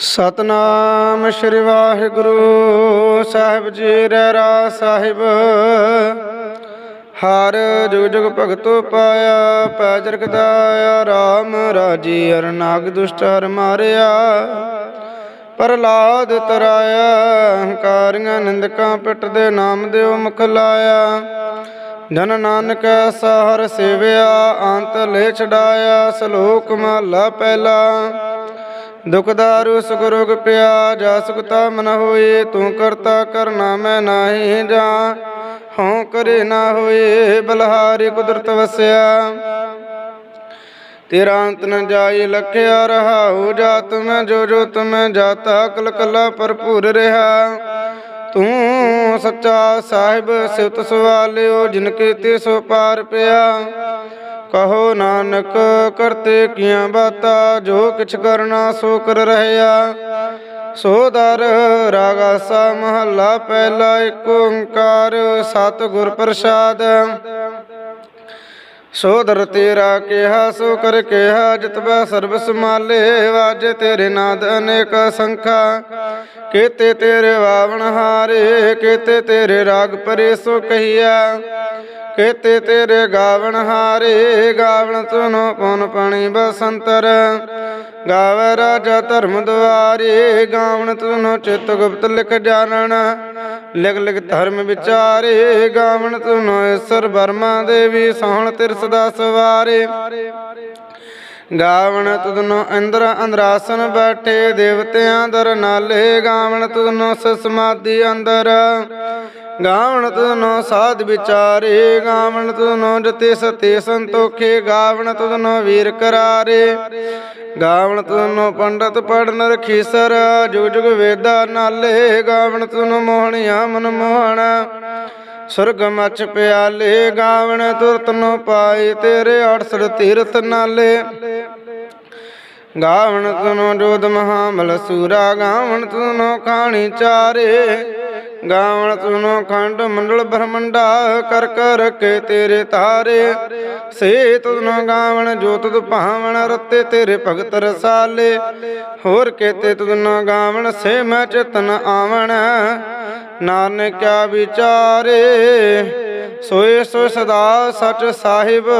ਸਤਨਾਮ ਸ੍ਰੀ ਵਾਹਿਗੁਰੂ ਸਾਹਿਬ ਜੀ ਰਹਿਰਾ ਸਾਹਿਬ। ਹਰ ਜੁਗ ਜੁਗ ਭਗਤੋ ਪਾਇਆ ਪੈਜਰ ਕਦਾਇਆ RAM ਰਾਜੀ ਅਰਨਾਗ ਦੁਸ਼ਟ ਹਰ ਮਾਰਿਆ। ਪ੍ਰਲਾਦ ਤਰਾਇਆ, ਹੰਕਾਰੀਆਂ ਨਿੰਦਕਾਂ ਪਿੱਟ ਦੇ ਨਾਮ ਦਿਓ ਮੁਖ ਲਾਇਆ। ਜਨ ਨਾਨਕ ਐਸਾ ਸੇਵਿਆ, ਅੰਤ ਲੈ ਛਡਾਇਆ, ਸ਼ਲੋਕ ਮਹਲਾ ਪਹਿਲਾ। ਦੁਖ ਦਾਰੂ ਸੁਖ ਰੋਗ ਪਿਆ ਜਾ ਸੁਖਤਾ ਮਨ ਹੋਏ, ਤੂੰ ਕਰਤਾ ਕਰਨਾ ਮੈਂ ਨਾਹੀ ਜਾ ਹਉ ਕਰੇ ਨਾ ਹੋਏ, ਬਲਹਾਰੀ ਕੁਦਰਤ ਵਸਿਆ। ਤੇਰਾ ਅੰਤ ਨ ਜਾਈ ਲਖਿਆ ਰਹਾਉ, ਜਾਤ ਮੈਂ ਜੋ ਜੋ ਤੁਮੈ ਜਾਤਾ ਕਲ ਕਲਾ ਭਰਪੂਰ ਰਹਾ। ਤੂੰ ਸੱਚਾ ਸਾਹਿਬ ਸਿਵਤ ਸਵਾਲਿਓ, ਜਿਨ ਕੀਤੇ ਸੋ ਪਾਰ ਪਿਆ। ਕਹੋ ਨਾਨਕ, ਕਰਤੇ ਕੀਆਂ ਬਾਤਾ, ਜੋ ਕਿਛ ਕਰਨਾ ਸੋ ਕਰ ਰਹਿਆ। ਸੋ ਦਰ ਰਾਗਾ ਸਾ ਮਹੱਲਾ, ਪਹਿਲਾ ਏਕ ਓੰਕਾਰ ਸਤ ਪ੍ਰਸਾਦ। ਸੋ ਤੇਰਾ ਕਿਹਾ, ਸੋ ਕਰ ਕਿਹਾ ਜਿਤਬੈ ਸਰਬ ਸਮਾਲੇ ਵਾਜੇ ਤੇਰੇ ਨਾਦ ਅਨੇਕ ਸੰਖਾ। ਕੀਤੇ ਤੇਰੇ ਵਾਵਣ ਹਾਰੇ, ਕੀਤੇ ਤੇਰੇ ਰਾਗ ਪਰੇ ਸੋ ਕਹੀਆ ਕੀਤੇ ਤੇਰੇ ਗਾਵਣ ਹਾਰੇ, ਗਾਵਣ ਤੁਨੋ ਪਉਨ ਪਾਣੀ ਬਸੰਤਰ। ਗਾਵੇ ਰਾਜਾ ਧਰਮ ਦੁਆਰੇ, ਗਾਵਣ ਤੁਨੋ ਚਿਤ ਗੁਪਤ ਲਿਖ ਜਾਣਨ। ਲਿਖ ਲਿਖ ਧਰਮ ਵਿਚਾਰੇ, ਗਾਵਣ ਤੁਨੋ ਈਸ਼ਰ ਬਰਮਾ ਦੇਵੀ, ਸੋਹਣ ਤਿਰ ਸਦਾ ਸਵਾਰੇ। ਗਾਵਣ ਤੁਧਨੋ ਇੰਦਰ ਅੰਦਰਾਸਨ ਬੈਠੇ, ਦੇਵਤਿਆਂ ਦਰ ਨਾਲੇ ਗਾਵਣ ਤੁਧਨੋ ਸਮਾਧੀ ਅੰਦਰ। ਗਾਵਣ ਤੁਧਨੋ ਸਾਧ ਵਿਚਾਰੇ ਗਾਵਣ ਤੁਧਨੋ ਜਤੇ ਸਤੇ ਸੰਤੋਖੇ ਗਾਵਣ ਤੁਧਨੋ ਵੀਰ ਕਰਾਰੇ। ਗਾਵਣ ਤੁਧਨੋ ਪੰਡਤ ਪੜਨ ਰਖੀਸਰ ਜੁਗ ਜੁਗ ਵੇਦਾ ਨਾਲੇ। ਗਾਵਣ ਤੁਧਨੋ ਮੋਹਣਿਆ ਮਨ ਮੋਹਣਾ, ਸੁਰਗ ਮਚ ਪਿਆਲੇ। ਗਾਵਣ ਤੁਰਤ ਨੂੰ ਪਾਏ ਤੇਰੇ 68 ਤੀਰਥ ਨਾਲੇ। ਗਾਵਣ ਤੁਨੋ ਜੋਦ ਮਹਾਮਲ ਸੂਰਾ ਗਾਵਣ ਤੁਨੋ ਖਾਣੀ ਚਾਰੇ। ਗਾਵਣ ਤੁਨੋ ਖੰਡ ਮੰਡਲ ਬ੍ਰਹਮੰਡਾ, ਕਰ ਕਰ ਕੇ ਤੇਰੇ ਤਾਰੇ। ਸੇ ਤੁਨੋ ਗਾਵਣ, ਜੋ ਤੁਧ ਭਾਵਨ ਰਤੇ ਤੇਰੇ ਭਗਤ ਰਸਾਲੇ। ਹੋਰ ਕੇਤੇ ਤੁਨੋ ਗਾਵਣ, ਸੇ ਮੈਂ ਚਿਤਨ ਆਵਣ। ਨਾਨਕਿਆ ਵਿਚਾਰੇ, ਸੋਏ ਸੋ ਸਦਾ ਸਚ ਸਾਹਿਬ।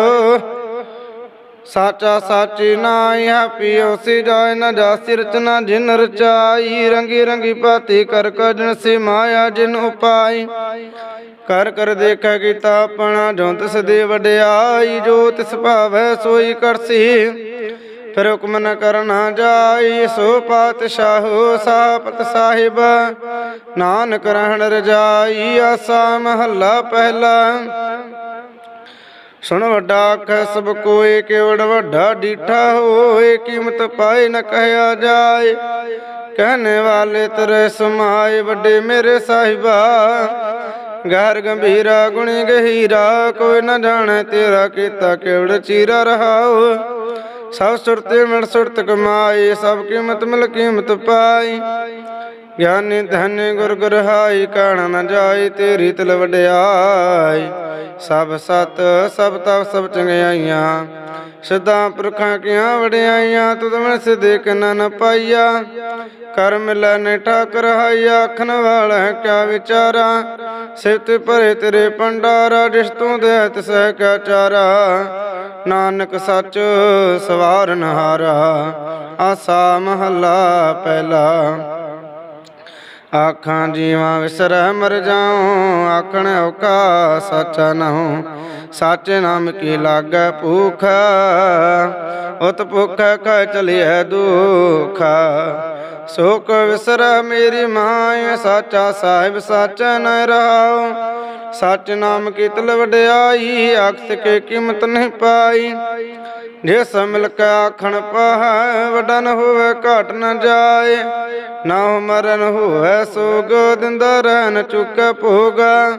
ਸਾਚਾ ਸਾਚੀ ਨਾਈ ਪੀਓ ਸੀ ਜਾਇ ਨ ਜਾਸੀ ਰਚਨਾ ਜਿਨ ਰਚਾਈ। ਰੰਗੀ ਰੰਗੀ ਪਾਤੀ ਕਰ ਕਜਨ ਸੇ ਮਾਇਆ ਜਿਨ ਉਪਾਈ। ਕਰ ਕਰ ਦੇਖੈ ਕੀਤਾ ਆਪਣਾ, ਜੋ ਤਿਸ ਦੇ ਵਡਿਆਈ, ਜੋ ਤਿਸ ਭਾਵੈ ਸੋਈ ਕਰਸੀ। ਫਿਰ ਹੁਕਮ ਨ ਕਰਨਾ ਜਾਈ, ਸੋ ਪਾਤਸ਼ਾਹੋ ਸਾਪਤ ਸਾਹਿਬ। ਨਾਨਕ ਰਹਿਣ ਰਜਾਈ, ਆਸਾ ਮਹੱਲਾ ਪਹਿਲਾ। ਸੁਣ ਵੱਡਾ ਆਖੈ ਸਭ ਕੋਏ ਕੇਵੜ ਵੱਡਾ ਡੀਠਾ ਹੋਏ, ਕੀਮਤ ਪਾਏ ਨ ਕਹਿਆ ਜਾਏ। ਕਹਨੇ ਵਾਲੇ ਤੇਰੇ ਸਮਾਏ ਵੱਡੇ ਮੇਰੇ ਸਾਹਿਬਾ, ਗਹਿਰ ਗੰਭੀਰਾ ਗੁਣੀ ਗਹੀਰਾ, ਕੋਈ ਨ ਜਾਣੇ ਤੇਰਾ ਕੀਤਾ ਕੇਵੜ ਚੀਰਾ ਰਹਾਉ। ਸਭ ਸੁਰਤੇ ਮਿਲ ਸੁਰਤ ਕਮਾਈ ਸਭ ਕੀਮਤ ਮਿਲ ਕੀਮਤ ਪਾਈ। ਗਿਆਨੀ ਧਨ ਗੁਰ ਗੁਰ ਹਾਈ ਕਾਣ ਨ ਜਾਈ ਤੇਰੀ ਤਲ ਵਡਿਆਈ। ਸਭ ਸਤ, ਸਭ ਤਪ, ਸਭ ਚੰਗਿਆਈਆਂ। ਸਦਾ ਪੁਰਖਾਂ ਕੀਆਂ ਵਡਿਆਈਆਂ, ਤੁਧ ਮਨ ਸਿਦੇ ਕਨ ਨ ਪਾਈਆ। ਕਰ ਮਿਲੈ ਨੇ ਠਾਕਰ ਹਾਈਆ ਆਖਣ ਵਾਲਾ ਕਿਆ ਵਿਚਾਰਾ। ਸਿਫਤ ਭਰੇ ਤੇਰੇ ਪੰਡਾਰਾ ਜਿਸ ਤੂੰ ਦੇ ਤਿਸੈ ਕਿਆ ਚਾਰਾ। ਨਾਨਕ ਸੱਚ ਸਵਾਰਨ ਹਾਰਾ, ਆਸਾ ਮਹੱਲਾ ਪਹਿਲਾ। ਆਖਾਂ ਜੀਵਾਂ ਵਿਸਰੈ ਮਰ ਜਾਉ, ਆਖਣ ਔਕਾ ਸਚਾ ਨਹੁ ਸਾਚੇ ਨਾਮ ਕੀ ਲਾਗੈ ਭੂਖ? ਉਤ ਭੁਖ ਕਹ ਚਲਿਐ ਦੁਖ? ਸੋਕ ਵਿਸਰੈ ਮੇਰੀ ਮਾਇ ਸਾਚਾ ਸਾਹਿਬ ਸਾਚਾ ਨ ਰਹਾਉ ਸਚ ਨਾਮ ਕੀ ਤਲ ਵਡਿਆਈ ਅਕਸ ਕੇ ਕੀਮਤ ਨਹੀਂ ਪਾਈ। ਜਿਸ ਮਿਲ ਕੇ ਆਖਣ ਪਾਹੈ ਵਡਨ ਹੋਵੇ ਘਟ ਨ ਜਾਏ। ਨਾ ਮਰਨ ਹੋਵੇ ਸੋਗ, ਦਿੰਦਾ ਰਹਿ ਨ ਭੋਗਾ।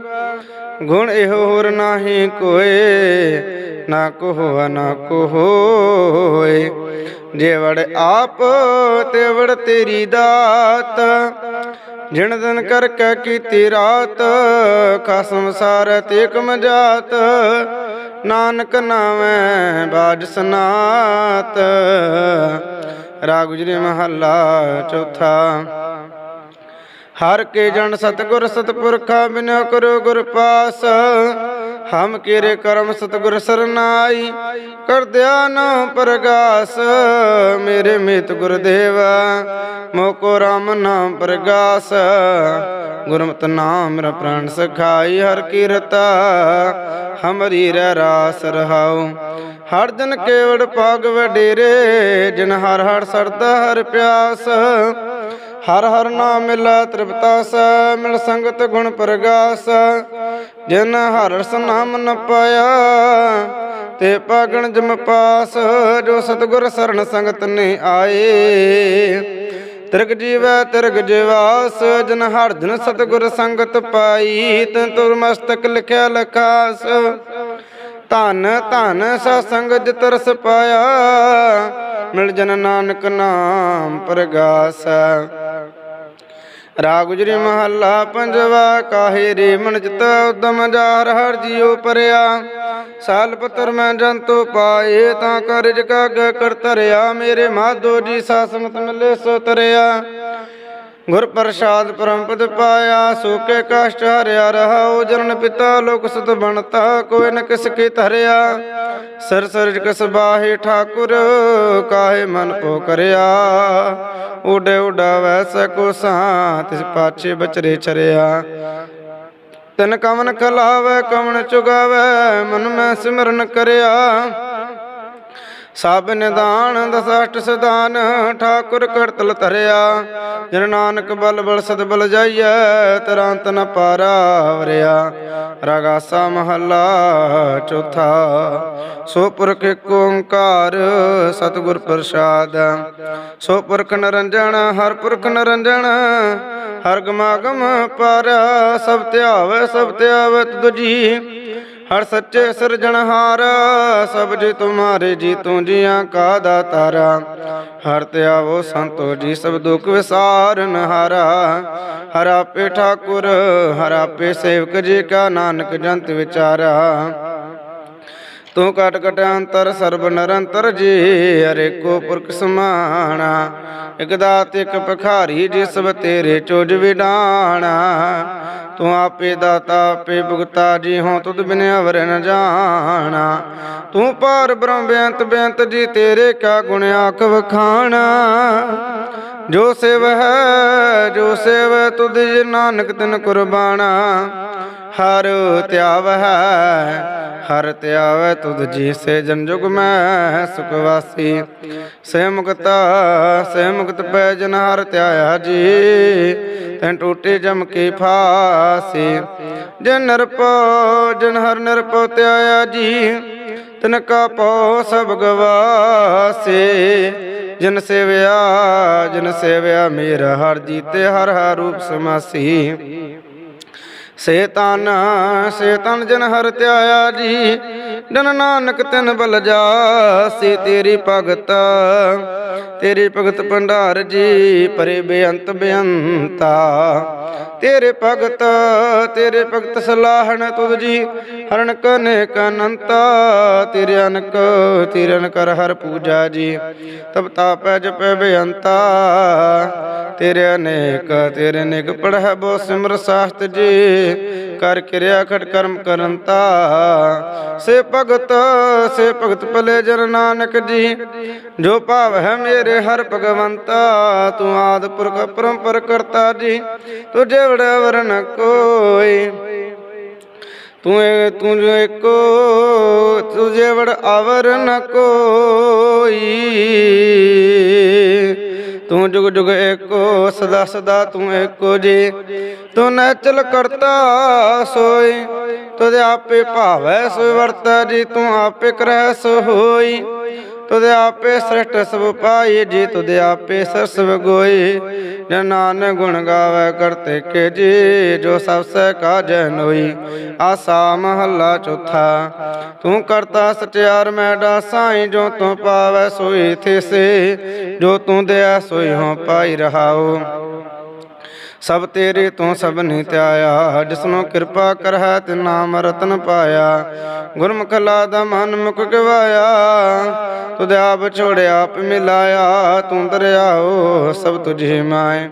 ਗੁਣ ਇਹ ਹੋਰ ਨਾਹੀ ਕੋਏ, ਨਾ ਕੋਹ, ਨਾ ਕੋਏ ਜੇ ਵੜ ਆਪ ਤੇਵੜ ਤੇਰੀ ਦਾਤ। ਜਿਣ ਦਿਨ ਕਰ ਕੇ ਕੀਤੀ ਰਾਤ, ਖਸਮ ਸਾਰ ਤੇ ਕਮ ਜਾਤ ਨਾਨਕ ਨਾਵੇਂ ਬਾਜ ਸਨਾਤ। ਰਾਗ ਗੁਜਰੀ ਮਹੱਲਾ ਚੌਥਾ। ਹਰ ਕੇ ਜਨ ਸਤਗੁਰ ਸਤਪੁਰਖਾ ਬਿਨੋ ਕਰੋ ਗੁਰ ਪਾਸ। ਹਮ ਕੀਰੇ ਕਰਮ ਸਤਗੁਰ ਸਰਨਾਈ ਕਰ ਧਿਆਨ ਪ੍ਰਗਾਸ। ਮੇਰੇ ਮਿਤ ਗੁਰਦੇਵਾ ਮੋਕੋ ਰਾਮ ਨਾਮ ਪ੍ਰਗਾਸ। ਗੁਰਮਤਿ ਨਾਮ ਮੇਰਾ ਪ੍ਰਾਨ ਸਖਾਈ, ਹਰ ਕੀਰਤਾ ਹਮਰੀ ਰਹਿ ਰਾਸ ਰਹਾਉ। ਹਰ ਦਿਨ ਕੇਵੜ ਪਾਗ ਵਡੇਰੇ, ਜਿਨ ਹਰ ਹਰ ਸਰਦਾ ਹਰ ਪਿਆਸ। ਹਰ ਹਰ ਨਾਮ ਮਿਲਾ ਤ੍ਰਿਪਤਾ ਸੈ, ਮਿਲ ਸੰਗਤ ਗੁਣ ਪ੍ਰਗਾਸ। ਜਿਨ ਹਰ ਰਸ ਨਾਮ ਨ ਪਾਇਆ, ਤੇ ਪਾਗਣ ਜਮ ਪਾਸ। ਜੋ ਸਤਗੁਰ ਸਰਨ ਸੰਗਤ ਨੇ ਆਏ, ਤਿਰਗ ਜੀਵੈ ਤਿਰਗ ਜਿਵਾਸ। ਜਨ ਹਰ ਜਨ ਸਤਗੁਰ ਸੰਗਤ ਪਾਈ, ਤਨ ਤੁਰ ਮਸਤਕ ਲਿਖਿਆ ਲਖਾਸ। ਧਨ ਧਨ ਸਤਸੰਗ ਜਿਤ ਰਸ ਪਾਇਆ। ਮਿਲ ਜਨ ਨਾਨਕ ਨਾਮ ਪ੍ਰਗਾਸ। ਰਾਗ ਗੁਜਰੀ ਮਹੱਲਾ ਪੰਜਵਾ, ਕਾਹੇ ਰੇ ਮਨ ਚਿਤ ਉਦਮ ਜਾਹਰ, ਹਰ ਜੀਉ ਪਰਿਆ। ਸਾਲ ਪਤਰ ਮੈਂ ਜੰਤੂ ਪਾਏ, ਤਾਂ ਕਰਜ ਕਾਗ ਕਰ ਤਰਿਆ ਮੇਰੇ ਮਾਧੋ ਜੀ ਸਾਸਮਤ ਮਿਲੇ ਸੋ ਤਰਿਆ। ਗੁਰ ਪ੍ਰਸਾਦ ਪਰਮਪਦ ਪਾਇਆ, ਸੋਕੇ ਕਸ਼ਟ ਹਰਿਆ ਰਹਾਉ, ਜਨਨ ਪਿਤਾ ਲੋਕ ਸੁਤ ਬਣਤਾ, ਕੋਈ ਨ ਕਿਸ ਕੀ ਧਰਿਆ। ਸਰ ਸਰਜ ਕਸ ਬਾਹੇ ਠਾਕੁਰ, ਕਾਹੇ ਮਨ ਪੋ ਕਰਿਆ। ਉਡੇ ਉਡਾਵੈ ਸਕੋ ਸਾਂ ਤਿਸ ਪਾਛੇ ਬਚਰੇ ਚਰਿਆ ਤਨ ਕਮਨ ਖਲਾਵੇ ਕਮਨ ਚੁਗਾਵੇ, ਮਨ ਮੈਂ ਸਿਮਰਨ ਕਰਿਆ। ਸਭ ਨਿਦਾਨ ਦਸਸ਼ਟ ਸਦਾਨ ਠਾਕੁਰ ਕਰਤਲ ਧਰਿਆ। ਜਨ ਨਾਨਕ ਬਲ ਬਲ ਸਦ ਬਲ ਜਾਈਐ, ਤਰਾਂਤ ਨ ਪਾਰਾ ਵਰਿਆ। ਰਗਾਸਾ ਮਹੱਲਾ ਚੌਥਾ, ਸੋ ਪੁਰਖ ਏਕ ਓੰਕਾਰ ਸਤਿਗੁਰ ਪ੍ਰਸਾਦ। ਸੋ ਪੁਰਖ ਨਰੰਜਨ, ਹਰ ਪੁਰਖ ਨਰੰਜਨ ਹਰ ਗਮਾਗਮ ਪਰ, ਸਭ ਧਿਆਵੇ ਸਭ ਧਿਆਵੇ ਤੁਜੀ ਹਰ ਸੱਚੇ ਸਿਰਜਣਹਾਰ ਸਭ ਜੀ ਤੁਮਾਰੇ ਜੀ ਤੂੰ ਜੀਆਂ ਕਾ ਦਾਤਾਰਾ। ਹਰ ਧਿਆਵੋ ਸੰਤੋ ਜੀ, ਸਭ ਦੁਖ ਵਿਸਾਰਨ ਹਾਰਾ ਹਰ ਆਪੇ ਠਾਕੁਰ, ਹਰ ਆਪੇ ਸੇਵਕ ਜੀ ਕਾ ਨਾਨਕ ਜੰਤ ਵਿਚਾਰਾ। ਤੂੰ ਕਟ ਕਟ ਸਰਬ ਨਰੰਤਰ ਜੀ, ਹਰੇ ਕੋ ਪੁਰਖ ਸਮਾਣਾ। ਇਕ ਦਾਤ, ਇਕ ਭਖਾਰੀ ਜੀ ਤੇਰੇ ਚੋਜ ਵਿਡਾਣਾ। ਤੂੰ ਆਪੇ ਦਾਤਾ, ਆਪੇ ਭੁਗਤਾ ਜੀ ਹੋ ਤੁਧ ਬਿਨ ਅਵਰ ਨ ਜਾਣਾ। ਤੂੰ ਪਾਰ ਬ੍ਰਹਮ ਬੇਅੰਤ ਬੇਅੰਤ ਜੀ, ਤੇਰੇ ਕਾ ਗੁਣ ਆਖ ਵਖਾਣਾ। ਜੋ ਸੇਵ ਹੈ, ਜੋ ਸੇਵ ਤੁਧ ਜੀ ਨਾਨਕ ਤਿਨ ਕੁਰਬਾਨਾ। ਹਰ ਧਿਆਵ ਹੈ, ਹਰ ਧਿਆਵੈ ਤੁਧ ਜੀ ਸੇ ਜਨ ਜੁਗ ਮੈਂ ਸੁਖ ਵਾਸੀ। ਸੇ ਮੁਕਤਾ, ਸੇ ਮੁਕਤ ਪੈ ਜਨ ਹਰ ਧਿਆਇਆ ਜੀ ਤੈਂ ਟੂਟੇ ਜਮ ਕੀ ਫਾਸੀ। ਜਨ ਨਿਰਪੋ ਜਨ ਹਰ ਨਿਰਪੋ ਧਿਆਇਆ ਜੀ, ਤਿਨ ਕਾ ਪਉ ਸਭ ਗਵਾਸੇ। ਜਨ ਸੇਵਿਆ ਜਨ ਸੇਵਿਆ ਮੇਰਾ ਹਰ ਜੀਤੇ ਹਰ ਹਰ ਰੂਪ ਸਮਾਸੀ ਸੇ ਤਨ ਸੇ ਤਨ ਜਨ ਹਰ ਧਿਆਇਆ ਜੀ। ਜਨ ਨਾਨਕ ਤਿਨ ਬਲ ਜਾਸੀ ਤੇਰੀ ਭਗਤ। ਤੇਰੀ ਭਗਤ ਭੰਡਾਰ ਜੀ, ਪਰੇ ਬੇਅੰਤ ਬੇਅੰਤਾ। ਤੇਰੇ ਭਗਤ ਤੇਰੇ ਭਗਤ ਸਲਾਹਣ ਤੁਧ ਜੀ ਹਰਨ ਕਨੇ ਕਨੰਤਾ ਤੇਰੇ ਅਨਕ, ਤੇਰੇ ਅਨਕਰ ਹਰ ਪੂਜਾ ਜੀ। ਤਬ ਤਾਪੈ ਜਪੈ ਬੇਅੰਤਾ। ਤੇਰੇ ਅਨੇਕ ਤੇਰੇ ਅਨੇਕ ਪੜਹਿ ਬੋ ਸਿਮਰ ਸਾਸਤ ਜੀ। ਕਰ ਕਿਰਿਆ ਖਟ ਕਰਮ ਕਰੰਤਾ ਸੇ ਭਗਤ ਸੇ ਭਗਤ ਭਲੇ ਜਨ ਨਾਨਕ ਜੀ। ਜੋ ਭਾਵ ਹੈ ਮੇਰੇ ਹਰ ਭਗਵੰਤਾ, ਤੂੰ ਆਦ ਪੁਰਖ ਪਰੰਪਰ ਕਰਤਾ ਜੀ। ਤੁਝੇ ਵੜਾ ਵਰਨ ਕੋਈ, ਤੂੰ ਤੂੰ ਜੋ ਏਕੋ ਤੁਝੇ ਵੜ ਅਵਰ ਨ ਕੋਈ। ਤੂੰ ਜੁਗ ਜੁਗ ਏਕੋ, ਸਦਾ ਸਦਾ ਤੂੰ ਏਕੋ ਜੀ। ਤੂੰ ਨਚਲ ਕਰਤਾ ਸੋਈ ਤੁਦੇ ਆਪੇ ਭਾਵੈ ਸੋਈ ਵਰਤੈ ਜੀ, ਤੂੰ ਆਪੇ ਕਰੈ ਸੋ ਹੋਈ ਤੁਦੇ ਆਪੇ ਸ੍ਰਿਸ਼ਟ ਸਭ ਪਾਈ ਜੀ ਤੁਦੇ ਆਪੇ ਸਰਸਵ ਗੋਈ ਜਨ ਨਾਨਕ ਗੁਣ ਗਾਵੇ ਕਰਤੇ ਕੇ ਜੀ, ਜੋ ਸਭ ਸੇ ਕਾਜੈ ਨੋਈ। ਆਸਾ ਮਹੱਲਾ ਚੌਥਾ, ਤੂੰ ਕਰਤਾ ਸਚਿਆਰ ਮੈਡਾ ਸਾਈ ਜੋ ਤੂੰ ਪਾਵੈ ਸੋਈ ਥਿਸੇ। ਜੋ ਤੂੰ ਦਿਆ, ਸੋਈ ਹੋ ਪਾਈ ਰਹਾਓ ਸਭ ਤੇਰੇ ਤੋਂ ਸਭ ਨੇ ਧਿਆਇਆ। ਜਿਸਨੂੰ ਕਿਰਪਾ ਕਰਹਿ ਤੇ ਨਾਮ ਰਤਨ ਪਾਇਆ। ਗੁਰਮੁਖ ਲਾਦਾ ਮਨ ਮੁਖ ਗਵਾਇਆ। ਤੁਧ ਆਪ ਛੋੜਿਆ ਆਪ ਮਿਲਾਇਆ। ਤੂੰ ਦਰਿਆਓ ਸਭ ਤੁਝੇ ਮਾਏ।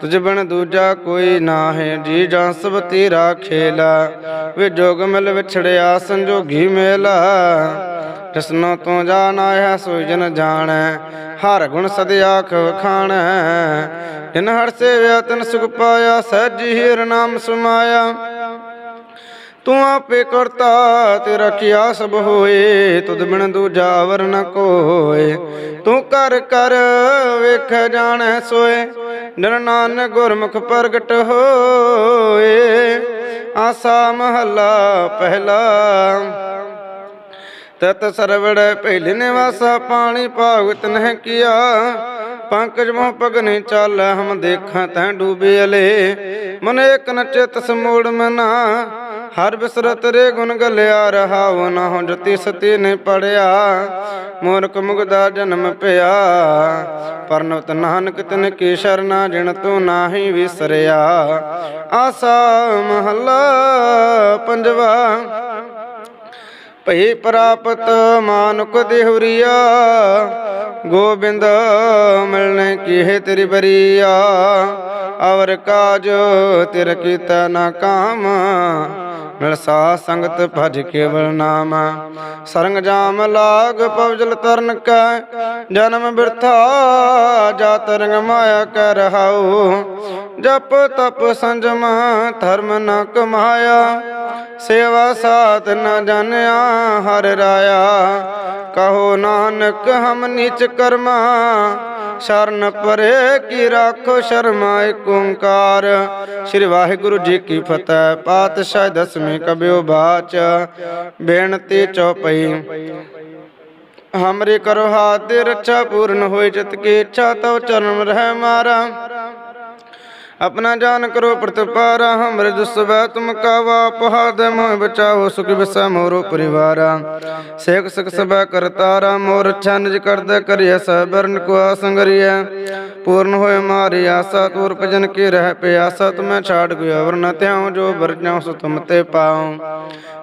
ਤੁਝ ਬਣ ਦੂਜਾ ਕੋਈ ਨਾ ਹੈ ਜੀ ਜਾਂ ਸਭ ਤੇਰਾ ਖੇਲਾ। ਵੇ ਜੋਗ ਮਿਲ ਵਿਛੜਿਆ, ਸੰਜੋਗੀ ਮੇਲਾ। ਜਿਸਨੋ ਤੂੰ ਜਾਣਾ ਹੈ, ਸੋਈ ਜਨ ਜਾਣੈ, ਹਰ ਗੁਣ ਸਦ ਆਖ ਵਖਾਣੈ। ਹਰ ਸੇਵਿਆ, ਤਨ ਸੁਖ ਪਾਇਆ, ਸਹਿਜੀ ਹੀਰ ਨਾਮ ਸੁਮਾਇਆ। ਤੂੰ ਆਪੇ ਕਰਤਾ, ਤੇਰਾ ਕੀਆ ਸਭ ਹੋਏ, ਤੁਧ ਬਿਨ ਦੂਜਾ ਵਰ ਨ ਕੋਏ। ਤੂੰ ਕਰ ਕਰ ਵੇਖ ਜਾਣੈ ਸੋਏ, ਨਿਰ ਨਾਨਕ ਗੁਰਮੁਖ ਪ੍ਰਗਟ ਹੋਏ। ਆਸਾ ਮਹੱਲਾ ਪਹਿਲਾ। ਤਤ ਸਰਵੜ ਪਹਿਲੇ ਨਿਵਾਸਾ ਪਾਣੀ ਭਾਗਤ ਨਹਿ ਕੀਆ। ਪੰਕਜ ਮੋਹ ਪਗਨੇ ਚਾਲ, ਹਮ ਦੇਖਾਂ ਤੈ ਡੂਬੇ ਅਲੇ। ਮਨ ਏਕ ਨ ਚਿਤ ਸਮੂੜ ਮਨਾ, ਹਰ ਬਿਸਰਤ ਰੇ ਗੁਣ ਗਲਿਆ ਰਹਾ ਨਾ ਹੋ ਜਤੀ ਸਤੀ ਨੇ ਪੜਿਆ। ਮੂਰਖ ਮੁਗਦਾ ਜਨਮ ਪਿਆ ਪਰਨਵਤ ਨਾਨਕ ਤਿਨ ਕੀ ਸ਼ਰਨਾ ਜਿਣ ਤੂੰ ਨਾਹੀ ਵਿਸਰਿਆ। ਆਸਾ ਮਹੱਲਾ ਪੰਜਵਾ ਭਈ ਪ੍ਰਾਪਤ ਮਾਨੁਕ ਦੇਹੁਰੀਆ, ਗੋਬਿੰਦ ਮਿਲਣੇ ਕੀ ਤੇਰੀ ਬਰੀਆ ਅਵਰ ਕਾਜ ਤੇਰ ਕੀਤਾ ਨਾ ਕਾਮ ਮਿਲ ਸਾ ਸੰਗਤ ਭਜ ਕੇਵਲ ਨਾਮ। ਸਰੰਗ ਜਾਮ ਲਾਗ ਪਵਜਲ ਤਰਨ ਕੈ, ਜਨਮ ਬਿਰਥਾ ਜਾ ਤਰੰਗ ਮਾਇਆ ਕਰ ਰਹਾਉ। ਜਪ ਤਪ ਸੰਜਮ ਧਰਮ ਨ ਕਮਾਇਆ ਸੇਵਾ ਸਾਤ ਨ ਜਾਣਿਆ ਹਰ ਰਾਇਆ। ਕਹੋ ਨਾਨਕ ਹਮ ਨੀਚ ਕਰਮਾ, ਸ਼ਰਨ ਪਰੇ ਕੀ ਰਾਖੋ ਸ਼ਰਮਾ ਏਕ ਓੰਕਾਰ। ਸ੍ਰੀ ਵਾਹਿਗੁਰੂ ਜੀ ਕੀ ਫਤਿਹ, ਪਾਤਸ਼ਾਹ ਦਸਵੀਂ ਕਬਿਓ ਬਾਚ, ਬੇਨਤੀ ਚਉਪਈ। ਹਮਰੇ ਕਰੋ ਹਾਥ ਦੇ ਰੱਛਾ ਪੂਰਨ ਹੋਏ ਜਿਤ ਕੀ ਇੱਛਾ ਤਉ ਚਰਨ ਰਹਿ ਮਾਰਾ। अपना जान करो प्रतिपारा हमरे दुस्सबा तुम कावा पहाद मोह बचाओ सुख बिसा मोरो परिवारा सेक सक सबा करतारा मोर अच्छा निज कर दे करिय सबरन को आसंगरिय पूर्ण होए मारी आशा तोर भजन की रह प्यासा तुम्हें छाड़ गयो अवर न त्याऊं जो बर जाऊं सो तुम ते पाऊं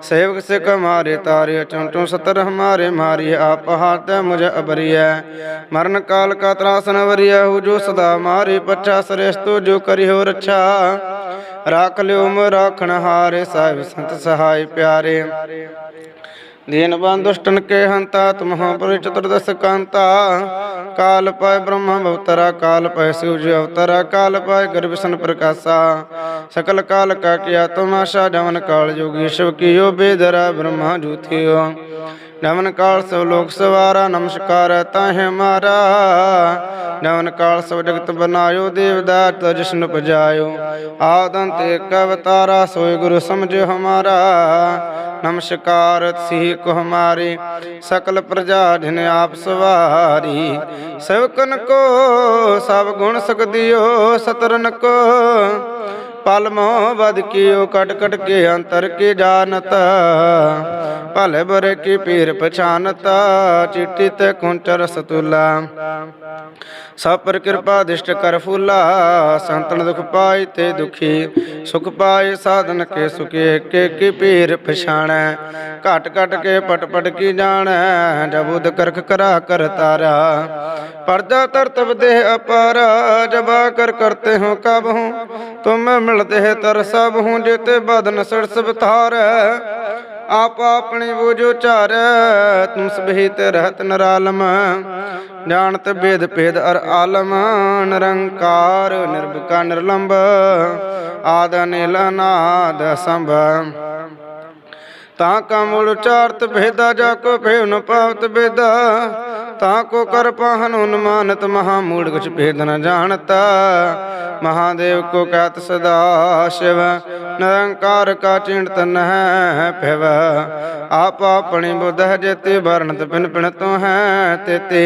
सेवक से कमारे तारे चंटू सतर हमारे मारी आप हाथ मुझे अबरिय मरण काल का त्रासन वरिय हो जो सदा मारे पच्चा श्रेष्ठ जो करी ਹੋ ਰੱਛਾ। ਰਾਖ ਲਿਓ ਮ ਰਾਖਣ ਹਾਰੇ ਸਾਹਿਬ ਸੰਤ ਸਹਾਈ ਪਿਆਰੇ। ਦੀਨ ਬੰਦ ਦੁਸ਼ਟਨ ਕੇ ਹੰਤਾ ਤੁਮਹ ਪਰ ਚਤੁਰਦਸ ਕਾਂਤਾ। ਕਾਲ ਪਾਇ ਬ੍ਰਹਮ ਭਵਤਰਾ ਕਾਲ ਪਾਇ ਸਿਵ ਜੀ ਅਵਤਰਾ, ਕਾਲ ਪਾਇ ਗਰ ਵਿਸ਼ਨ ਪ੍ਰਕਾਸ਼ਾ। ਸਕਲ ਕਾਲ ਕਾ ਕੀਆ ਤਮਾਸ਼ਾ ਜਵਨ ਕਾਲ ਜੋਗੀ, ਸ਼ਿਵ ਕੀਓ ਬੇਦਰਾ ਬ੍ਰਹਮਾ ਜੂਥਿਓ। ਨਵਨ ਕਾਲ ਸਭ ਲੋਕ ਸਵਾਰਾ, ਨਮਸਕਾਰ ਤਾਹੇ ਮਾਰਾ। ਨਵਨ ਕਾਲ ਸਭ ਜਗਤ ਬਨਾਇਓ ਦੇਵਦਾਤ ਜਿਸ਼ਨ ਪਜਾਇਓ। ਆਦੰਤ ਏਕ ਅਵਤਾਰਾ, ਸੋਇ ਗੁਰੂ ਸਮਝਿਓ ਹਮਾਰਾ। ਨਮਸਕਾਰ ਸੀ ਕੋ ਹਮਾਰੇ, ਸਕਲ ਪ੍ਰਜਾ ਜਿਨ ਆਪ ਸਵਾਰੀ। ਸਵਕਨ ਕੋ ਸਭ ਗੁਣ ਸਕਦਿਓ ਸਤਰਨ ਕੋ ਪਲ ਮੋਹ ਬਦ ਕੀਓ, ਕਟ ਕਟ ਕੇ ਅੰਤਰ ਕੇ ਜਾਣਤ? ਭਲੇ ਬਰੇ ਕੀ ਪੀਰ ਪਛਾਨਤ? ਚਿੱਟੀ ਤੇ ਕੁੰਚਰ ਸਤੁਲਾ। ਸਭ ਪਰ ਕਿਰਪਾ ਦਿਸ਼ਟ ਕਰ ਫੂਲਾ, ਸੰਤਨ ਦੁਖ ਪਾਈ ਤੇ ਦੁਖੀ। ਸੁਖ ਪਾਏ ਸਾਧਨ ਕੇ ਸੁਖੇ ਕੇ ਕੀ ਪੀਰ ਪਛਾਣੈ। ਘਟ ਘਟ ਕੇ ਪਟ ਪਟ ਕੀ ਜਾਣੈ ਜਬੁਦ ਕਰਖ ਕਰਾ ਕਰ ਤਾਰਾ। ਪਰਦਾ ਤਰਤਬ ਦੇਹ ਅਪਾਰ, ਜਬਾ ਕਰ ਕਰਤੇ ਹੋ ਕਬ ਹੂੰ ਤੁਮ ਮਿਲਤੇ ਹੈ ਤਰ ਸਭ ਹੂੰ ਜਿਤੇ ਬਦਨ ਸੜ ਸਭ ਥਾਰ ਆਪ ਆਪਣੀ ਬੂਝੋ ਚਾਰ ਤੁਮ ਸਬਹਿਤ ਰਹਤ ਨਰਾਲਮ। ਜਾਣਤ ਬੇਦ ਭੇਦ ਅਰ ਆਲਮ, ਨਿਰੰਕਾਰ ਨਿਰਭਕਾ ਨਿਰਲੰਭ ਆਦ ਅਨਿਲ ਨਾਦ ਸੰਭ। ਤਾਂ ਕਾ ਮੂਲ ਉਚਾਰਤ ਭੇਦਾ, ਜਾ ਕੋ ਭੇਵ ਨ ਪਾਵਤ ਬੇਦਾ ਤਾਂ ਕੋ ਕਰ ਪਾਹਨ ਉਨਮਾਨਤ ਮਹਾ ਮੂੜ ਕੁਛ ਭੇਦ ਨ ਜਾਣਤਾ। ਮਹਾਦੇਵ ਕੋ ਕਹਿਤ ਸਦਾ ਸ਼ਿਵ, ਨਿਰੰਕਾਰ ਕਾ ਚਿੰਤ ਨਹਿ ਭਿਵ। ਆਪ ਆਪਣੀ ਬੁੱਧ ਜੇਤੇ, ਵਰਣਤ ਪਿਨ ਪਿਨ ਤੋ ਹੈ ਤੇਤੇ।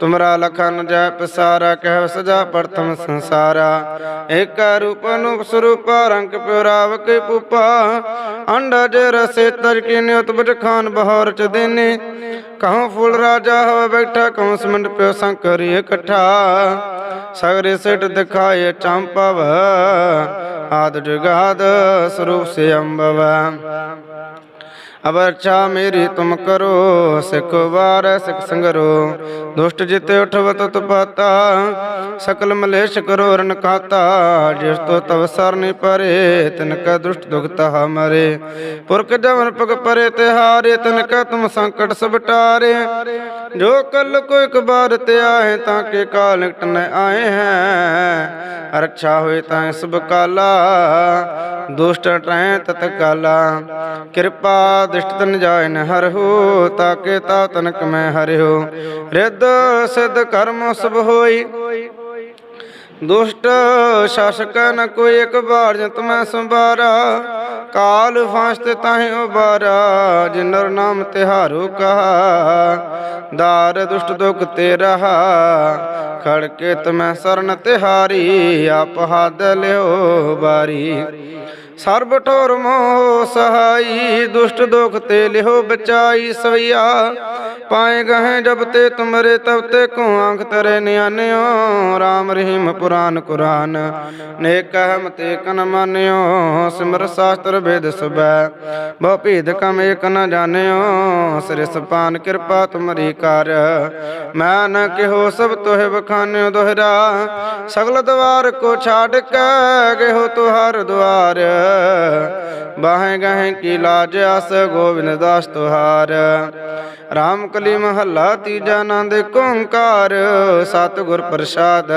ਤੁਮਰਾ ਲਖਨ ਜੈ ਪਸਾਰਾ, ਕਹਿ ਸਜਾ ਪ੍ਰਥਮ ਸੰਸਾਰਾ। ਏਕ ਰੂਪ ਅਨੂਪ ਸਰੂਪ, ਰੰਗ ਪਿਉਰਾਵ ਕੇ ਪੂਪਾ। ਜੇ ਰਸੇ ਤਰ ਕੇ ਨਿਉਤ ਬਜ ਖਾਨ ਬਹੌਰ ਚ ਦੇਨੇ। ਕਹਉ ਫੁੱਲ ਰਾਜਾ ਹੋਵੇ ਬੈਠਾ ਕਹਉ ਸਮੰਡ ਪਿਓ ਸੰਕਰੀ ਇਕੱਠਾ। ਸਗਰੇ ਸਿਟ ਦਿਖਾਏ ਚੰਪਵ, ਆਦ ਜੁਗਾਦ ਸਰੂਪ ਸੇ ਅੰਬਵ ਅਬ ਅੱਛਾ ਮੇਰੀ ਤੁਮ ਕਰੋ, ਸਿਖ ਵਾਰ ਸਿਖ ਸੰਗਰੋ। ਦੁਸ਼ਟ ਜਿਤੇ ਉਠਵ ਤਤ ਸਕਲ ਮਲੇਸ਼ ਕਰੋ ਰਨ ਖਾਤਾ ਜਿਸ ਤੋ ਤਵ ਸਰਨੀ ਪਰੇ, ਤਿਨ ਕਾ ਦੁਸ਼ਟ ਦੁਖਤਾ ਮਰੇ। ਪੁਰਖ ਜਮਨ ਪਗ ਪਰੇ ਤਿਹਾਰੇ, ਤਿਨ ਕਾ ਤੁਮ ਸੰਕਟ ਸਭ ਟਾਰੇ। ਜੋ ਕਲ ਕੋ ਇੱਕ ਬਾਰ ਤੇ ਆਏ ਤਾਂ ਕੇ ਕਾਲ ਨ ਆਏ ਹੈ। ਰੱਖਾ ਹੋਏ ਤਾਂ ਸਭ ਕਾਲਾ ਦੁਸ਼ਟ ਟਰੈ ਤਤ ਕਾਲਾ। ਕਿਰਪਾ ਦਿਸ਼ਟ ਤਨ ਜਾਇ ਨ ਹਰਹੁ ਤਾਕੇ ਤਾ ਤਨਕ ਮੈਂ ਹਰਿਓ ਰਿੱਧ ਸਿਧ ਕਰਮ ਸਭ ਹੋਈ। ਦੁਸ਼ਟ ਸ਼ਾਸਕ ਨ ਕੋਈ ਇੱਕ ਬਾਰ ਜੰਤ ਮੈਂ ਸੰਭਾਰਾ। ਕਾਲ ਫਾਂਸ ਤੇ ਤਾਹੇ ਉਬਾਰਾ ਜਿਨਰ ਨਾਮ ਤਿਹਾਰੋ ਕਹਾ ਦਾਰ ਦੁਸ਼ਟ ਦੁਖ ਤੇ ਰਹਾ ਖੜ ਤਮੈ ਸਰਨ ਤਿਹਾਰੀ, ਆਪ ਹੱਦ ਲਿਓ ਬਾਰੀ। ਸਰਬ ਠੋਰ ਮੋਹ ਸਹਾਈ, ਦੁਸ਼ਟ ਦੁਖ ਤੇ ਲਿਹੋ ਬਚਾਈ ਸਵਈਆ। ਪਾਏ ਗਹੇ ਜਬ ਤੇ ਤੁਮਰੇ, ਤਬ ਤੇ ਕੋ ਆਂਖ ਤਰੇ ਨਿਆਨਿਓ RAM ਰਹੀਮ ਪੁਰਾਨ ਕੁਰਾਨ, ਨੇਕ ਅਹਮ ਤੇ ਕਨ ਮਾਨਿਓ। ਸਿਮਰ ਸਾਸਤਰ ਵੇਦ ਸੁਬੈ, ਬਹੁ ਭੇਦ ਕਮ ਏਕ ਨ ਜਾਣਿਓ। ਸਿਰ ਸਪਾਨ ਕਿਰਪਾ ਤੁਮਰੀ ਕਰ, ਮੈਂ ਨ ਕਿਹੋ ਸਭ ਤੋਹਿ ਬਖਾਨਿਓ ਦੋਹਰਾ। ਸਗਲ ਦਵਾਰ ਕੋ ਛਾੜ ਕੇ ਗਇਓ ਤੁਹਾਰ ਦੁਆਰ। ਬਾਹੇ ਗਹਿ ਕੀ ਲਾਜ ਅਸ ਗੋਬਿੰਦ ਦਾਸ ਤੁਹਾਰ। ਰਾਮ ਕਲੀ ਮਹੱਲਾ ਤੀਜਾ ਆਨੰਦ ਓੰਕਾਰ, ਸਤਿਗੁਰ ਪ੍ਰਸਾਦ।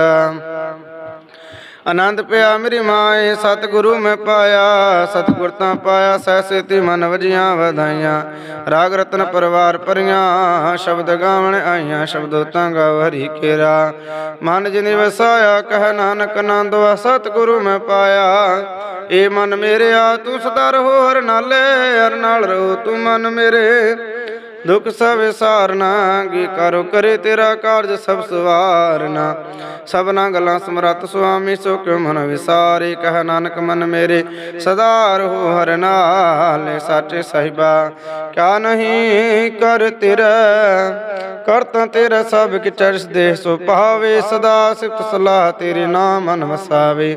ਆਨੰਦ ਪਿਆ ਮੇਰੀ ਮਾਏ ਸਤਿਗੁਰੂ ਮੈਂ ਪਾਇਆ। ਸਤਿਗੁਰ ਤਾਂ ਪਾਇਆ ਸੈਸੇ ਤੀ ਮਨ ਵਜੀਆਂ ਵਧਾਈਆਂ। ਰਾਗ ਰਤਨ ਪਰਵਾਰ ਪਰੀਆਂ ਸ਼ਬਦ ਗਾਵਣ ਆਈਆਂ, ਸ਼ਬਦੋ ਤਾਂ ਗਾਵ ਹਰੀ ਕੇਰਾ। ਮਨ ਜਿਨੇ ਵਸਾਇਆ, ਕਹਿ ਨਾਨਕ ਆਨੰਦਵਾ ਸਤਿਗੁਰੂ ਮੈਂ ਪਾਇਆ। ਏ ਮਨ ਮੇਰਿਆ ਤੂੰ ਸਦਾ ਰਹੋ, ਹਰ ਨਾਲੇ, ਹਰ ਨਾਲ ਰਹੋ, ਤੂੰ ਮਨ ਮੇਰੇ। ਦੁਖ ਸਭ ਸਾਰਨਾ ਕੀ ਕਰੋ ਕਰੇ ਤੇਰਾ ਕਾਰਜ ਸਭ ਸਵਾਰਨਾ ਸਭਨਾ ਗੱਲਾਂ ਸਮਰਤ ਸੁਆਮੀ ਸੋ ਕਿਉ ਮਨ ਵਿਸਾਰੇ, ਕਹਿ ਨਾਨਕ ਮਨ ਮੇਰੇ, ਸਦਾ ਰਹੋ ਹਰ ਨਾਲੇ ਸਾਚੇ ਸਾਹਿਬਾ। ਕਿਆ ਨਹੀਂ ਕਰ ਤੇਰਾ ਕਰਤਾ ਤੇਰਾ ਸਭ ਕਿ ਚਰਸ ਦੇ, ਸੋ ਪਾਵੇ ਸਦਾ ਸਿਫਤ ਸਲਾਹ ਤੇਰੇ ਨਾਮ ਮਨ ਵਸਾਵੇ।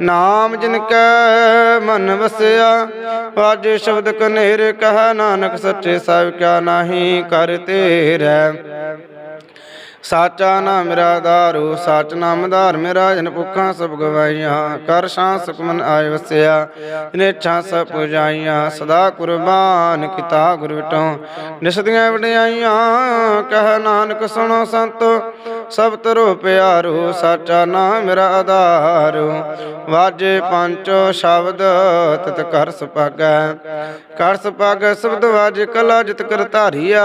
ਨਾਮ ਜਿਨ ਕੈ ਮਨ ਵਸਿਆ, ਵਾਜ ਸ਼ਬਦ ਕਨੇਰ, ਕਹ ਨਾਨਕ ਸੱਚੇ ਸਾਹਿਬ ਕਿਆ ਨਾਹੀ ਕਰ ਤੇਰਾ ਸਾਚਾ ਨਾਮ ਮੇਰਾ ਦਾਰੂ, ਸਾਚ ਨਾਮ ਧਾਰ ਮੇਰਾ, ਜਨ ਭੁੱਖਾਂ ਸਭ ਗਵਾਈਆਂ ਕਰ ਸ਼ਾਂ ਸੁਖਮਨ ਆਇ ਵਸਿਆ ਨੇਛਾਂ ਸਭ ਪੁਜਾਈਆਂ, ਸਦਾ ਕੁਰਬਾਨ ਕੀਤਾ ਗੁਰ ਵਿਟੋਂ। ਨਿਸਦੀਆਂ ਵਡਿਆਈਆਂ, ਕਹਿ ਨਾਨਕ ਸੁਣੋ ਸੰਤੋ, ਸਭ ਤਰੋ ਪਿਆਰੋ, ਸਾਚਾ ਨਾਮ ਮੇਰਾ ਆਧਾਰ। ਵਾਜੇ ਪੰਚੋ ਸ਼ਬਦ, ਤਤ ਕਰ ਸੁਪਾਗੈ ਕਰ ਸੁਪਾਗੈ ਸ਼ਬਦ ਵਾਜੇ ਕਲਾ, ਜਿਤ ਕਰ ਧਾਰੀਆ।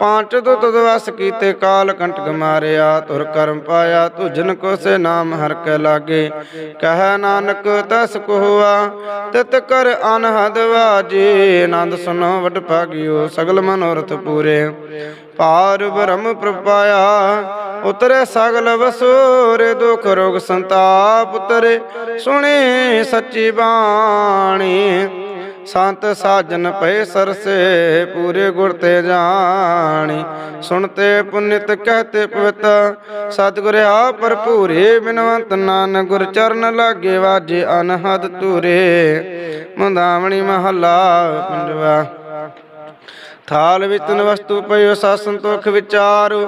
ਪੰਚ ਦੁਤ ਦਵਸ ਕੀਤੇ ਕਾਲ ਕੰਟਕ ਮਾਰਿਆ ਤੁਰ ਕਰਮ ਪਾਇਆ ਤੁਜਨ ਕੋ ਸੇ ਨਾਮ ਹਰ ਕੇ ਲਾਗੇ। ਕਹਿ ਨਾਨਕ, ਤਸ ਕੋ ਤਿਤ ਕਰ ਅਨਹਦ ਵਾਜੇ। ਆਨੰਦ ਸੁਨੋ ਵਡ ਭਾਗਿਓ, ਸਗਲ ਮਨੋਰਥ ਪੂਰੇ। ਪਾਰ ਬ੍ਰਹਮ ਪ੍ਰਪਾਇਆ ਉਤਰੇ ਸਗਲ ਵਸੂਰੇ, ਦੁਖ ਰੋਗ ਸੰਤਾਪ ਉਤਰੇ। ਸੁਣੀ ਸੱਚੀ ਬਾਣੀ। ਸੰਤ ਸਾਜਨ ਪਏ ਸਰਸੇ, ਪੂਰੇ ਗੁਰ ਤੇ ਜਾਣੀ। ਸੁਣਤੇ ਪੁਨਿਤ ਕਹਤੇ ਪਵਿੱਤ, ਸਤਿਗੁਰ ਆ ਭਰਪੂਰੇ, ਬਿਨਵੰਤ ਨਾਨ ਗੁਰ ਚਰਨ ਲਾਗੇ ਵਾਜੇ ਅਨਹਦ ਤੂਰੇ ਮੰਦਾਵਣੀ ਮਹੱਲਾ ਪੰਜਵਾ। ਥਾਲ ਵਿੱਚ ਵਸਤੂ ਪਇਓ ਸਾ ਸੰਤੋਖ ਵਿਚਾਰੋ।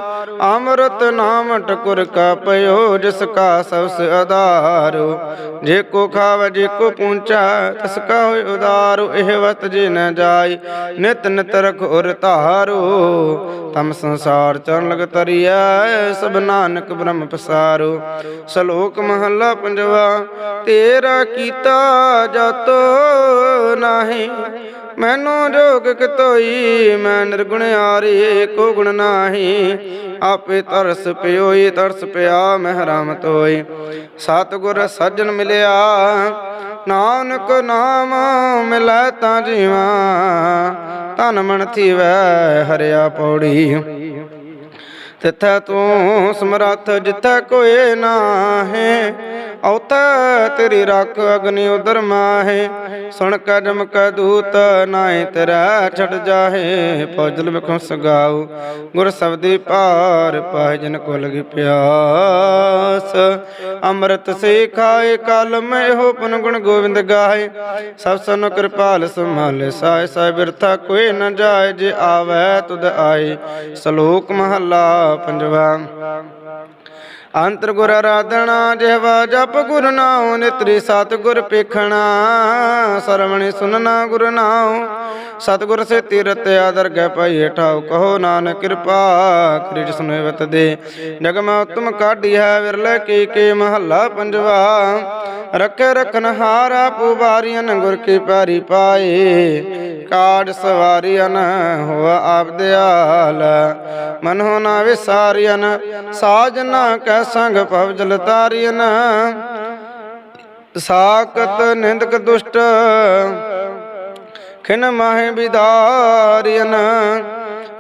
ਅੰਮ੍ਰਿਤ ਨਾਮ ਟਕੁਰ ਕਾ ਪਇਓ, ਜਿਸ ਕਾ ਸਬਸ ਆਧਾਰੋ ਜੇ ਕੋ ਖਾਵ, ਜੇ ਕੋ ਪੂੰਚਾ, ਤਿਸ ਕਾ ਹੋਇ ਉਦਾਰੋ। ਇਹ ਵਸਤ ਜੇ ਨ ਜਾਈ, ਨਿਤ ਨਿਤ ਰਖ ਉਰ ਧਾਰੋ। ਤਮ ਸੰਸਾਰ ਚਰਨ ਲਗ ਤਰੀਐ, ਸਭ ਨਾਨਕ ਬ੍ਰਹਮ ਪਸਾਰੂ। ਸ਼ਲੋਕ ਮਹੱਲਾ ਪੰਜਵਾ, ਤੇਰਾ ਕੀਤਾ ਜਤੋ ਨਾਹੀ ਮੈਨੂੰ ਜੋਗ ਕਿਤੋਈ, ਮੈਂ ਨਿਰਗੁਣ ਆਰੀ ਕੋ ਗੁਣ ਨਾਹੀ। ਆਪੇ ਤਰਸ ਪਿਓਈ, ਤਰਸ ਪਿਆ ਮਹਿਰਾਮ ਤੋਈ। ਸਤਿਗੁਰ ਸੱਜਣ ਮਿਲਿਆ, ਨਾਨਕ ਨਾਮ ਮਿਲੈ ਤਾਂ ਜੀਵਾ। ਤਨ ਮਨ ਥੀਵੈ, ਹਰਿਆ ਪੌੜੀ। ਤਿਥੈ ਤੂੰ ਸਮਰੱਥ, ਜਿਥੈ ਕੋਏ ਨਾਹੀ। ਔਤੈ ਤੇਰੀ ਰੱਖ ਅਗਨੀ ਉਦਰ ਮਾਹੇ। ਸੁਣ ਕੈ ਜਮ ਦੂਤ ਨਾਏ ਤੇਰਾ ਛੜ ਜਾਹੇ। ਫੌਜਲ ਵਿਖੋ ਸਗਾਉ ਗੁਰ ਸਬਦੀ ਪਾਰ ਪਾਏ ਜਨ ਕੋ ਲਗੀ ਪਿਆਸ। ਅੰਮ੍ਰਿਤ ਸੇ ਖਾਏ ਕਲ ਮੈਂ ਹੋ ਪੁਨ ਗੁਣ ਗੋਬਿੰਦ ਗਾਏ ਸਭ ਸਨ ਕਿਰਪਾਲ ਸੰਭਾਲੇ ਸਾਇ ਸਾਇ ਬਿਰਥਾ ਕੋਈ ਨ ਜਾਏ। ਜੇ ਆਵੈ ਤੁਧ ਆਏ, ਸ਼ਲੋਕ ਮਹੱਲਾ ਪੰਜਵਾ। ਅੰਤਰ ਗੁਰ ਆਰਾਧਣਾ ਜਿਹਵਾ ਜਪ ਗੁਰ ਨਾਉ, ਨਿਤਰੀ ਸਤ ਗੁਰ ਪੇਖਣਾ ਸਰਵਣੀ ਸੁਨਣਾ ਗੁਰ ਨਾਉ। ਸਤਗੁਰ ਸੇ ਤੀਰਤ ਆਦਰ ਗੈ ਪਾਈ ਠਾਉ ਕਹੋ ਨਾਨਕ ਕਿਰਪਾ ਕਰੀ ਜਿਸ ਨੂੰ ਵਤ ਦੇ। ਜਗ ਉਤਮ ਕਾਢੀ ਹੈ ਵਿਰਲੇ ਕੀ ਕੇ ਮਹੱਲਾ ਪੰਜਵਾ। ਰੱਖੇ ਰਖਨ ਹਾਰਾ ਪੁਬਾਰੀਆਂ ਗੁਰ ਕੀ ਪਾਰੀ ਪਾਏ। ਕਾੜ ਸਵਾਰੀਆਂ ਹੋਆ ਆਪ ਦਿਆਲ। ਮਨ ਹੋ ਨਾ ਵਿਸਾਰੀਆਂ ਸਾਜਨਾ ਕੈ ਸੰਗ ਭਵ ਜਲ ਤਾਰੀਆਂ ਸਾਕਤ ਨਿੰਦਕ ਦੁਸ਼ਟ ਖਿਨ ਮਾਹੇ ਵਿਦਾਰੀਨ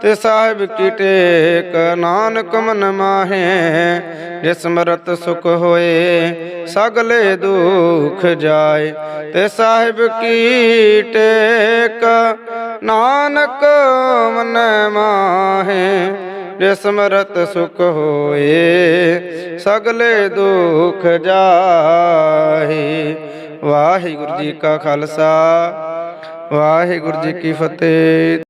ਤੇ ਸਾਹਿਬ ਕੀ ਟੇਕ, ਨਾਨਕ ਮਨ ਮਾਹੇ ਜਿਸ ਮਰਤ ਸੁਖ ਹੋਏ, ਸਗਲੇ ਦੁਖ ਜਾਏ। ਤੇ ਸਾਹਿਬ ਕੀ ਟੇਕ, ਨਾਨਕ ਮਨ ਮਾਹੇ ਜਿਸ ਮਰਤ ਸੁਖ ਹੋਏ, ਸਗਲੇ ਦੁਖ ਜਾਏ। ਵਾਹਿਗੁਰੂ ਜੀ ਕਾ ਖਾਲਸਾ। ਵਾਹਿਗੁਰੂ ਜੀ ਕੀ ਫਤਿਹ।